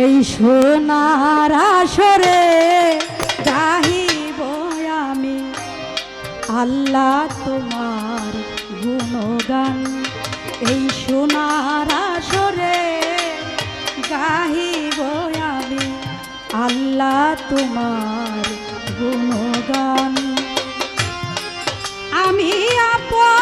এই সোনার আসরে আমি। আল্লাহ তোমার গুণগান। এই সোনার আসরে আমি। আল্লাহ তোমার গুণগান। আমি আপন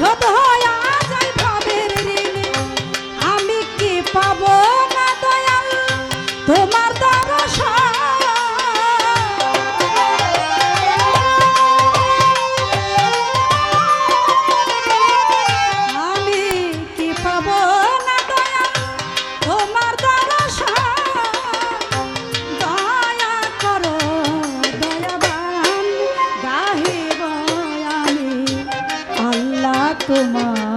শোধ হয়। তোমার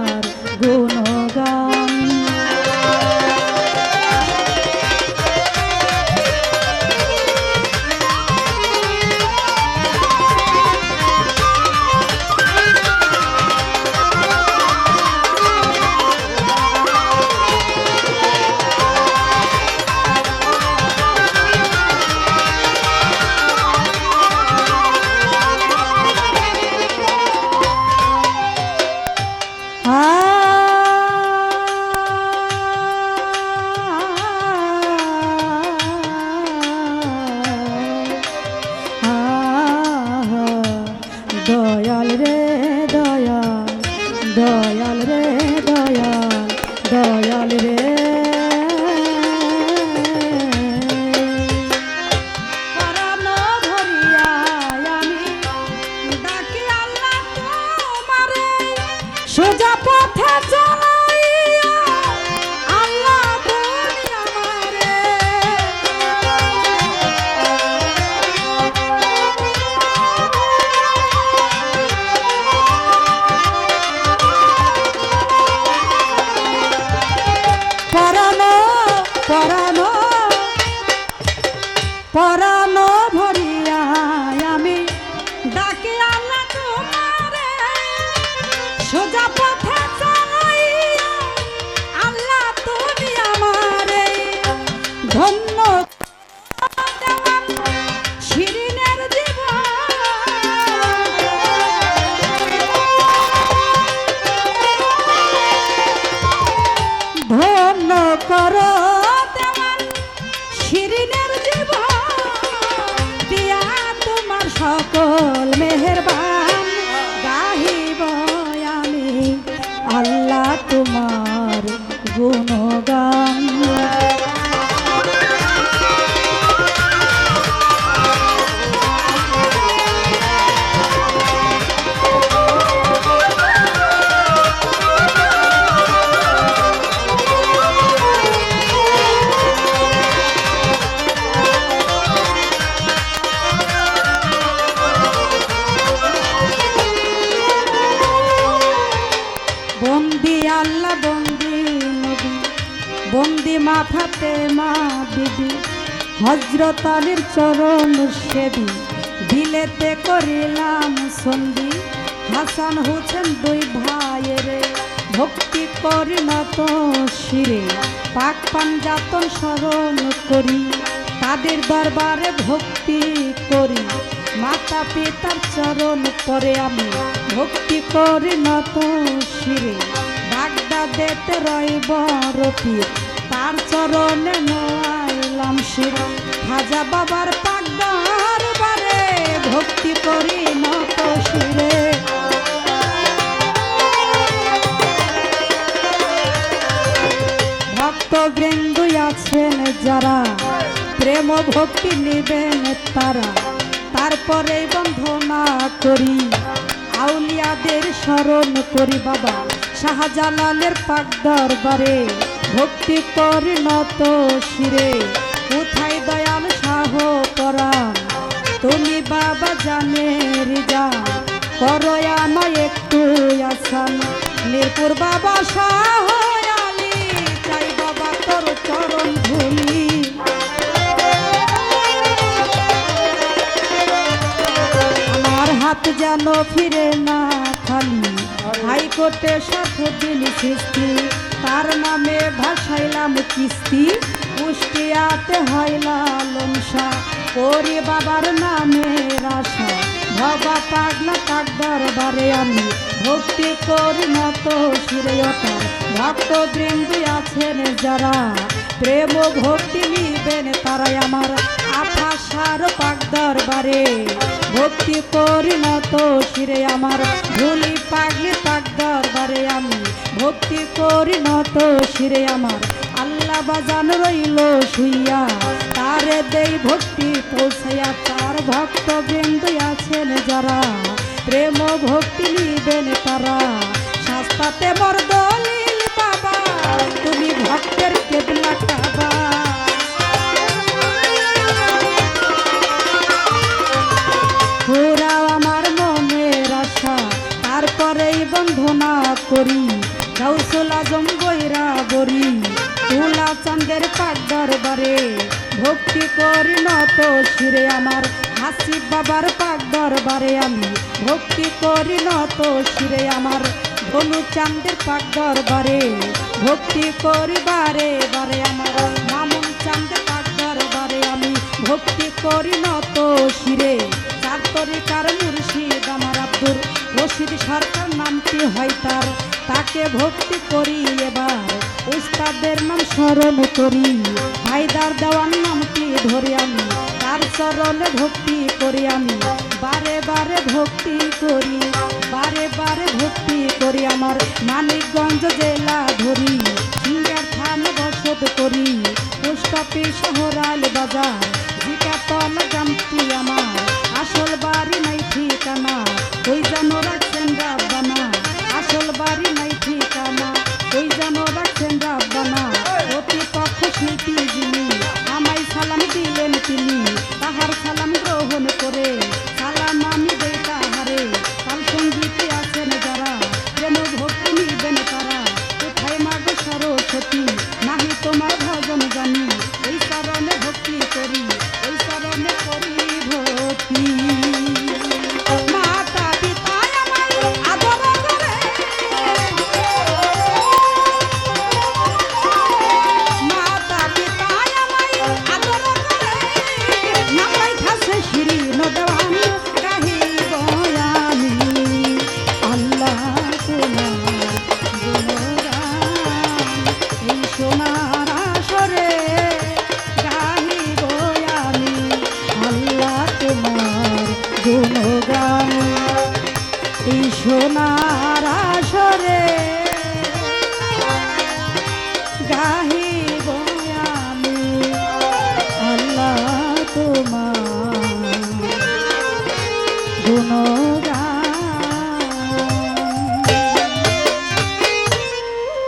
করো মাথাতে মা বিবি হজরত আলীর চরণ সেবি দিলেতে করিলাম সন্ধি। হাসান হোসেন দুই ভাইয়ের ভক্তি করি না তো শিরে, পাক পাঞ্জাতন স্মরণ করি, তাদের দরবারে ভক্তি করি। মাতা পিতার চরণ পরে আমি ভক্তি করি না তো শিরে, বাগদাদেতে রইব রতির তার চরণে নয়াইলাম শির। খাজা বাবার পাগদার ভক্তি করি নত শিরে। ভক্ত বৃন্দ আছেন যারা, প্রেম ভক্তি নিবেন তারা। তারপরে বন্ধনা করি, আউলিয়াদের স্মরণ করি বাবা। শাহজালালের পাক দরবারে ভক্তি করি নত শিরে। কোথায় দয়াল শাহ পরাণ। তুমি বাবা জানের যান করো আমায় একটু আসান। মিরপুর বাবা চাই বাবা হাত যেন ফিরে না খালি। হাইকোর্টে সাতদিন কিস্তি তার নামে ভাসাইলাম কিস্তি, কুষ্টিয়াতে হয় লালনসা ওরে বাবার নামে আশা বাবা পাগলা তাক দরবারে আমি। ভক্তি করি নত শিরয়তার ভক্ত বৃন্দি আছেন যারা। প্রেম ভক্তি নিবেন তারাই আমার আফাসার পাক দরবারে। ভক্তি করি নত শিরে আমার ভুলি পাগলি পাক দরবারে আমি। ভক্তি করি নত শিরে আমার। আল্লাহ বাজান রইল শুইয়া, তারে দেই ভক্তি পৌঁছাইয়া, তার ভক্ত বিন্দু আছেন যারা। প্রেম ভক্তি নিবেন তারা। শাস্তাতে মর দলিল বাবা, তুমি ভক্তের কেবলা কাবা। করি শিরে আমার হাসি বাবার পাক দরবারে আমি ভক্তি করি নত শিরে আমার ধনু চান্দের পাক দরবারে। ভক্তি করি বারে বারে আমার মামুন চান্দের পাক দরবারে আমি ভক্তি করি নত শিরে। চার তরিকার মুর্শিদ আমার আব্দুর রশিদ সরকার নামটি হয় তার? তাকে ভক্তি করি এবার। উস্তাদের নাম স্মরণ করি। হায়দার দেওয়ার নামটি ধরে আমি? তার চরণে ভক্তি করি আমি। বারে বারে ভক্তি করি। বারে বারে ভক্তি করি আমার। মানিকগঞ্জ জেলা ধরি। সিঙ্গার থান বসত করি। পোস্ট অফিস শহরাল বাজার। জিকাতল গ্রামটি